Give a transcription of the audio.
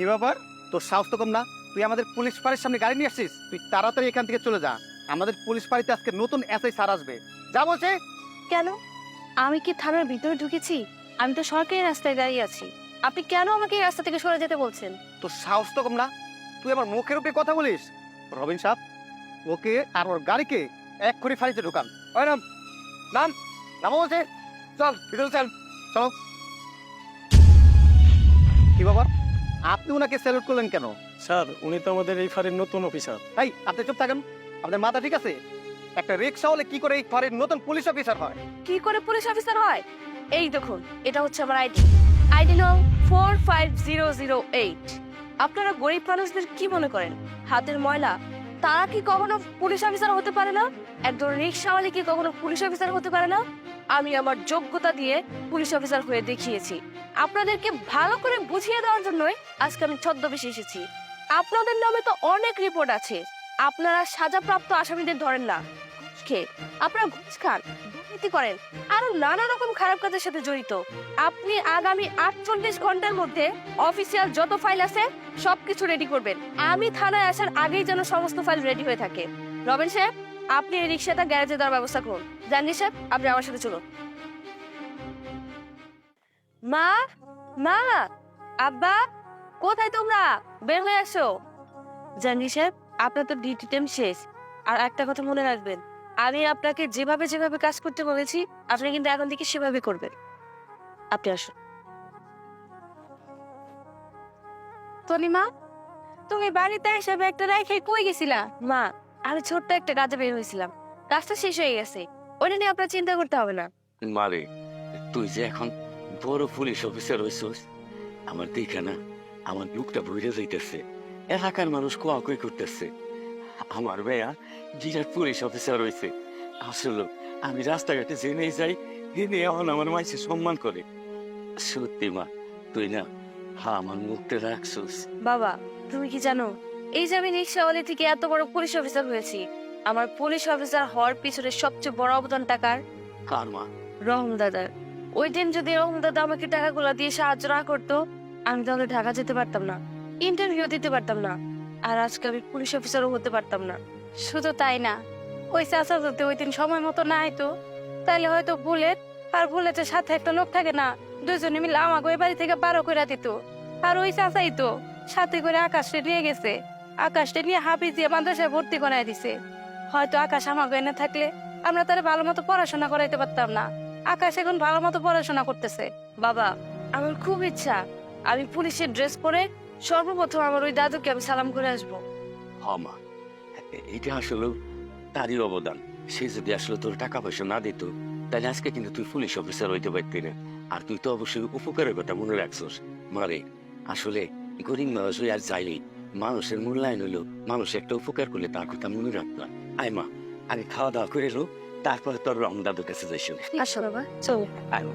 কি ব্যাপার? তোর সাহস তো কম না। তুই আমাদের পুলিশ ফাঁড়ির সামনে গাড়ি নিয়ে আসছিস? তুই তাড়াতাড়ি এখান থেকে চলে যা। আমাদের পুলিশ ফাঁড়িতে আজকে নতুন এসআই স্যার আসবে। যা বলছে। কেন? আমি কি থানার ভিতরে ঢুকেছি? আমি তো সরকারি রাস্তায় দাঁড়িয়ে আছি। আপনি কেন আমাকে এই রাস্তা থেকে সরে যেতে বলছেন? তোর সাহস তো কম না। তুই আমার মুখের উপরে কথা বলিস। রবিন সাহেব ওকে আর ওর গাড়িকে এক করে ফাঁড়িতে ঢুকান। ওই নাম নাম নামো বলছে। চল ভিতরে চল। চলো। কি বাবা আপনি ওনাকে স্যালুট করলেন কেন? স্যার উনি তো আমাদের এই ফারের নতুন অফিসার তাই আপনি চুপ থাকেন। আপনার মাথা ঠিক আছে? একটা রিক্সা হলে কি করে এই ফারের নতুন পুলিশ অফিসার হয়? কি করে পুলিশ অফিসার হয়? এই দেখুন এটা হচ্ছে আমার আইডি আইডি নং four five zero zero eight আপনারা গরিব মানুষদের কি মনে করেন? হাতের ময়লা তারা কি কখনো পুলিশ অফিসার হতে পারে না? একজন রিক্সাওয়ালি কি কখনো পুলিশ অফিসার হতে পারে না? আমি আমার যোগ্যতা দিয়ে পুলিশ অফিসার হয়ে দেখিয়েছি। আপনাদেরকে ভালো করে বুঝিয়ে দেওয়ার জন্যই আজকে আমি ছদ্মবেশে এসেছি। আপনাদের নামে তো অনেক রিপোর্ট আছে। আপনারা সাজাপ্রাপ্ত আসামিদের ধরেন না। খেয়ে আপনারা ঘুষ খান, দুর্নীতি করেন, আরও নানা রকম খারাপ কাজের সাথে জড়িত। আপনি আগামী আটচল্লিশ ঘণ্টার মধ্যে অফিসিয়াল যত ফাইল আছে, সবকিছু রেডি করবেন। আমি থানায় আসার আগেই যেন সমস্ত ফাইল রেডি হয়ে থাকে। রবেন সাহেব, আপনি এই রিক্সাটা গ্যারেজে দেওয়ার ব্যবস্থা করুন। জানি সাহেব, আপনি আমার সাথে চলুন। মা মা, আব্বা, কোথায় তোমরা? বের হয়ে আসো। জানি সাহেব, আপনার তো ডিউটি টাইম শেষ। আর একটা কথা মনে রাখবেন আমি আপনাকে যেভাবে যেভাবে কাজ করতে বলেছি আপনি কিন্তু এখন থেকে সেভাবে করবেন। আপনি আসুন। তনিমা তুমি বাড়িতে এসে একটা রেখে কই গেছিলা? মা আমি ছোট্ট একটা কাজে বের হয়েছিলাম। কাজটা শেষ হয়ে গেছে। ওটা নিয়ে আপনার চিন্তা করতে হবে না। মারে তুই যে এখন বড় পুলিশ অফিসার হইছস আমার দেখে না আমার লুকটা ভরে যাইতেছে। এলাকার মানুষ কোয়া কই করতেছে? আমার ভাইয়া বিরাট পুলিশ অফিসার হয়েছে আসলে আমি রাস্তাঘাটে জেনে যাই জেনে এখন আমার মাইসে সম্মান করে। সত্যি মা তুই না হা আমার মুখটা রাখছস। বাবা তুমি কি জানো? এই যে আমি রিক্সাওয়ালি থেকে এত বড় পুলিশ অফিসার হয়েছি আমার পুলিশ অফিসার হওয়ার পিছনে সবচেয়ে বড় অবদান টাকার কার মা? রহম দাদার। ওই দিন যদি রহম দাদা আমাকে টাকাগুলো দিয়ে সাহায্য না করতো আমি তাহলে ঢাকা যেতে পারতাম না ইন্টারভিউ দিতে পারতাম না। আর আজকে আমি পুলিশ অফিসারও হতে পারতাম না। শুধু তাই না, ওই চাচা যদি ওই দিন সময় মতো না আইতো তাহলে হয়তো বুলেট, আর বুলেটের সাথে একটা লোক থাকে না দুজনে মিলে আমাকে ওই বাড়ি থেকে বারো করে দিত। আর ওই চাচাই তো সাথে করে আকাশে নিয়ে গেছে। আকাশটা নিয়ে হাফিজ দিয়ে মাদ্রাসায় ভর্তি করাই দিছে। হয়তো আকাশ আমাকে এনে থাকলে আমরা তারা ভালো মতো পড়াশোনা করাইতে পারতাম না। আকাশ এখন ভালো মতো পড়াশোনা করতেছে। বাবা, আমার খুব ইচ্ছা, আমি পুলিশের ড্রেস পরে সর্বপ্রথম আমার ওই দাদুকে আমি সালাম করে আসব। হমা এটা আসলে তারই অবদান। সে যদি আসলে তোর টাকা পয়সা না দিত তাহলে আজকে কিন্তু তুই পুলিশ অফিসার হইতে পারতি না। আর তুই তো অবশ্যই উপকারের কথা মনে রাখছস। মারে আসলে গরিব মানুষ হই আর চাইলেই মানুষের মূল্যায়ন হইল মানুষ একটা উপকার করলে তার কথা মনে রাখতো আয় মা আগে খাওয়া দাওয়া করে এলো তারপরে তোর রং দাদুর কাছে যাইস। আসো বাবা চল। আয় মা।